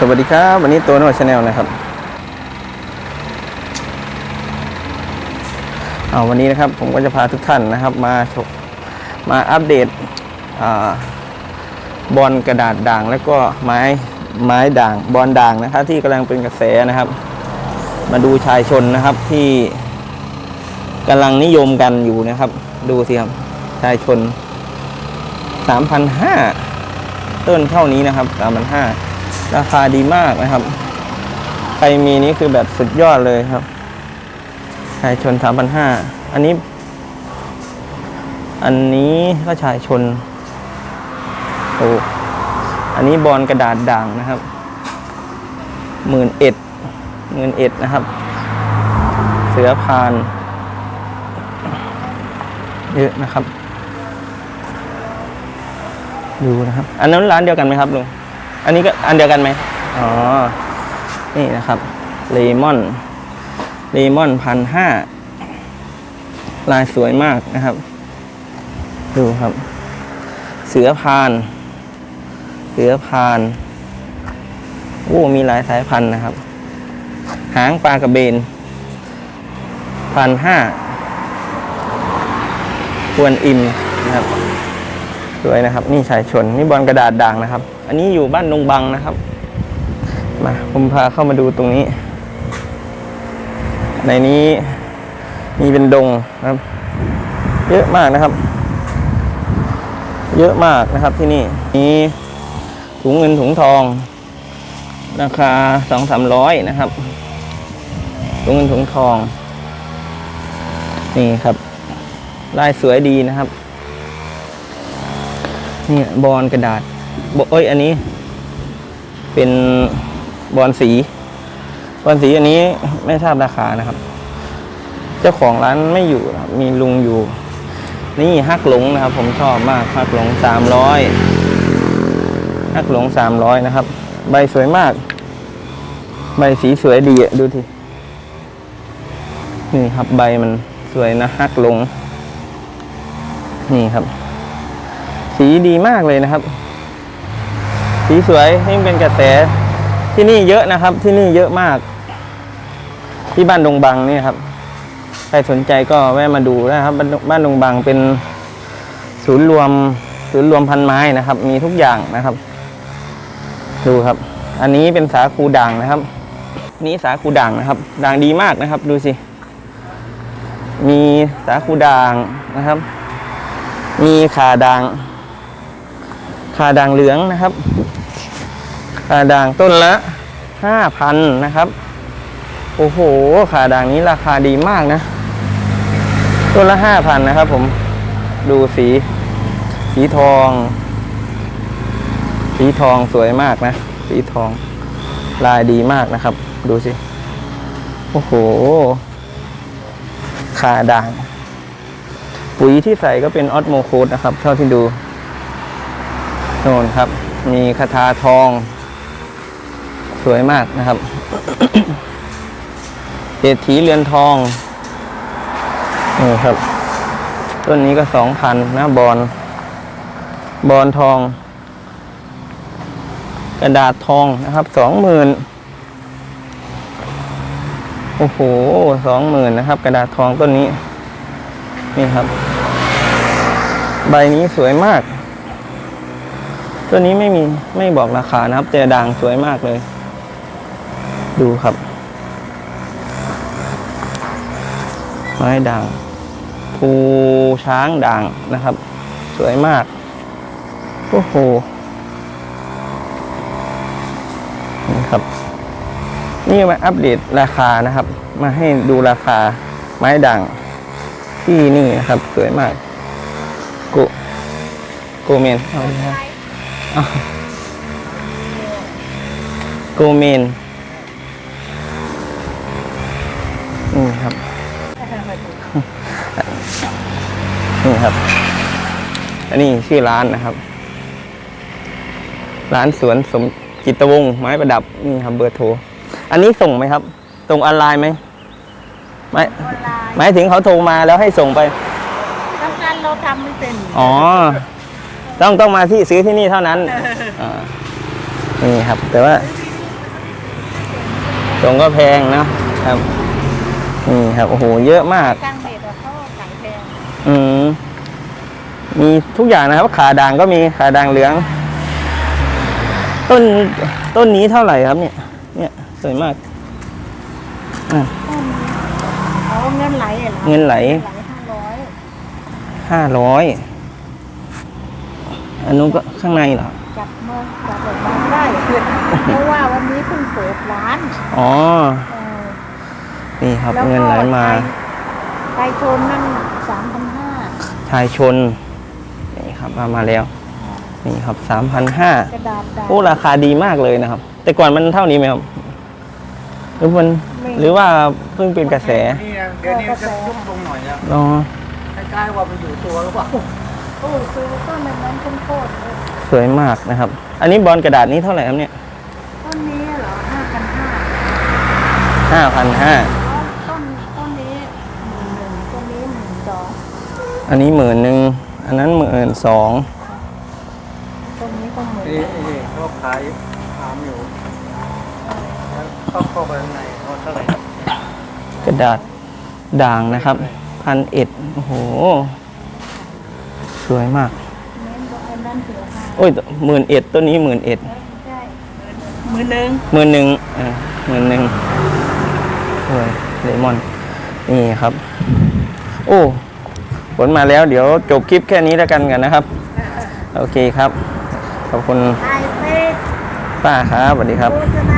สวัสดีครับวันนี้ตัวโน้ชาแนลนะครับเอาวันนี้นะครับผมก็จะพาทุกท่านนะครับ มามาอัปเดตอบอลกระดาษด่าง แล้วก็ไม้ไม้ด่างบอลด่างนะครับ ที่กำลังเป็นกระแสนะครับ มาดูชายชนนะครับที่กำลังนิยมกันอยู่นะครับ ดูสิครับชายชน3,500ต้นเท่านี้นะครับ3,500 ราคาดีมากนะครับ ใครมีนี้คือแบบสุดยอดเลยครับชายชน 3,500 อันนี้ อันนี้ก็ชายชน โอ้ อันนี้บอลกระดาษด่างนะครับหมื่นเอ็ดหมื่นเอ็ดนะครับ เสือพาน เยอะนะครับ ดูนะครับ อันนั้นร้านเดียวกันไหมครับลุง อันนี้ก็อันเดียวกันไหมอ๋อ นี่นะครับเลมอนเลมอนพันห้าลายสวยมากนะครับ ดูครับ เสือพาน เสือพานโอ้มีหลายสายพันธุ์นะครับ หางปลากระเบนพันห้าควรอิมนะครับ สวยนะครับ นี่ชายชนนี่บอลกระดาษด่างนะครับ อันนี้อยู่บ้านดงบังนะครับ มาผมพาเข้ามาดูตรงนี้ ในนี้มีเป็นดงนะครับ เยอะมากนะครับ เยอะมากนะครับที่นี่มีถุงเงินถุงทอง ราคาสองสามร้อยนะครับถุงเงินถุงทอง นี่ครับลายสวยดีนะครับ นี่ยบอลกระดาษบเอ้ยอันนี้ เป็นบอลสีบอลสีอันนี้ไม่ทราบราคานะครับ เจ้าของร้านไม่อยู่นะครับมีลุงอยู่ นี่ฮักหลงนะครับ ผมชอบมากฮักหลงสามร้อยฮักหลงสามร้อยนะครับ ใบสวยมาก ใบสีสวยดีดูทีนี่ครับใบมันสวยนะฮักหลง นี่ครับ สีดีมากเลยนะครับ สีสวยยิ่เป็นกระแสที่นี่เยอะนะครับ ที่นี่เยอะมาก ที่บ้านดงบังนี่ครับ ใครสนใจก็แวะมาดูนะครับบ้านบ้านดงบังเป็นศูนย์รวมศูนย์รวมพันไม้นะครับ มีทุกอย่างนะครับ ดูครับ อันนี้เป็นสาคูด่างนะครับ นี้สาคูด่างนะครับด่างดีมากนะครับ ดูสิมีสาคูด่างนะครับ มีขาด่าง ขาด่างเหลืองนะครับขาด่างต้นละห้าพันนะครับ โอ้โหขาด่างนี้ราคาดีมากนะ ต้นละห้าพันนะครับ ผม ดูสี สีทอง สีทองสวยมากนะ สีทอง ลายดีมากนะครับ ดูสิ โอ้โหขาด่าง ปุ๋ยที่ใส่ก็เป็นออสโมโคดนะครับ เท่าที่ดู โน่นครับ มีคาถาทอง สวยมากนะครับเศรษฐีเรือนทองนี่ครับ ต้นนี้ก็สองพันนะบอลบอลทอง กระดาษทองนะครับสองหมื่นโอ้โหสองหมื่นนะครับ กระดาษทองต้นนี้ นี่ครับ ใบนี้สวยมาก ตัวนี้ไม่มีไม่บอกราคานะครับ แต่ด่างสวยมากเลย ดูครับ ไม้ด่างภูช้างด่างนะครับ สวยมาก โอ้โหนี่ครับ นี่มาอัปเดตราคานะครับ มาให้ดูราคาไม้ด่างที่นี่นะครับ สวยมากโกโกเมนเอาดีครับ โกเมนนี่ครับ นี่ครับ อันนี้ชื่อร้านนะครับ ร้านสวนสมจิตวงศ์ไม้ประดับ นี่ครับ เบอร์โทร อันนี้ส่งไหมครับ ส่งออนไลน์ไหมไม่ออนไลน์หมายถึงเขาโทรมาแล้วให้ส่งไป ทำงานเราทำไม่เป็น อ๋อ ต้องต้องมาที่ซื้อที่นี่เท่านั้นอ่านี่ครับ แต่ว่าทตรงก็แพงนะครับ นี่ครับโอ้โหเยอะมาก ตั้งเด็ดอะเขาขายแพงอืมมีทุกอย่างนะครับ ขาด่างก็มีขาด่างเหลือง ต้นต้นนี้เท่าไหร่ครับเนี่ย เนี่ยสวยมากอะต้นเอาเงินไหลอะเหรอเงินไหลไหลห้าร้อยห้าร้อย อันนู้นก็ข้างในเหรอ จับมาจับออกมาไม่ได้เพราะว่าวันนี้เพิ่งเปิดร้านอ๋อ เออนี่ครับแล้วก็เงินไหลมาไก่ชนนั่นสามพันห้าชายชน นี่ครับมามาแล้ว นี่ครับสามพันห้ากระดาษดาโอ้ราคาดีมากเลยนะครับ แต่ก่อนมันเท่านี้ไหมครับ หรือมันหรือว่าเพิ่งเป็นกระแสนี่นะเดี๋ยวนี้จะยุบลงหน่อยนะอ๋อคล้ายๆว่ามันอยู่ตัวหรือเปล่า โอ้ซื้อต้นนั้นต้นโคตรเลยสวยมากนะครับ อันนี้บอลกระดาษนี้เท่าไหร่ครับเนี่ยต้นนี้เหรอห้าพันห้าห้าพันห้าต้นต้นนี้หมื่นหนึ่งต้นนี้หมื่นสองอันนี้หมื่นหนึ่งอันนั้นหมื่นสองต้นนี้ก็หมื่นนี่นี่เขาขายถามอยู่แล้วเข้าเข้าไปข้างในเขาเท่าไหร่กระดาษด่างนะครับพันเอ็ดโอ้โห สวยมากเน้นบอกอันนั้นเสือห้าโอ้ยหมื่นเอ็ดต้นนี้หมื่นเอ็ดใช่หมื่นหนึ่งหมื่นหนึ่งเออหมื่นหนึ่งสวยเลมอน นี่ครับ โอ้ผลมาแล้วเดี๋ยวจบคลิปแค่นี้แล้วกันกันนะครับ โอเคครับ ขอบคุณไอเฟซป้าครับสวัสดีครับโฆษณา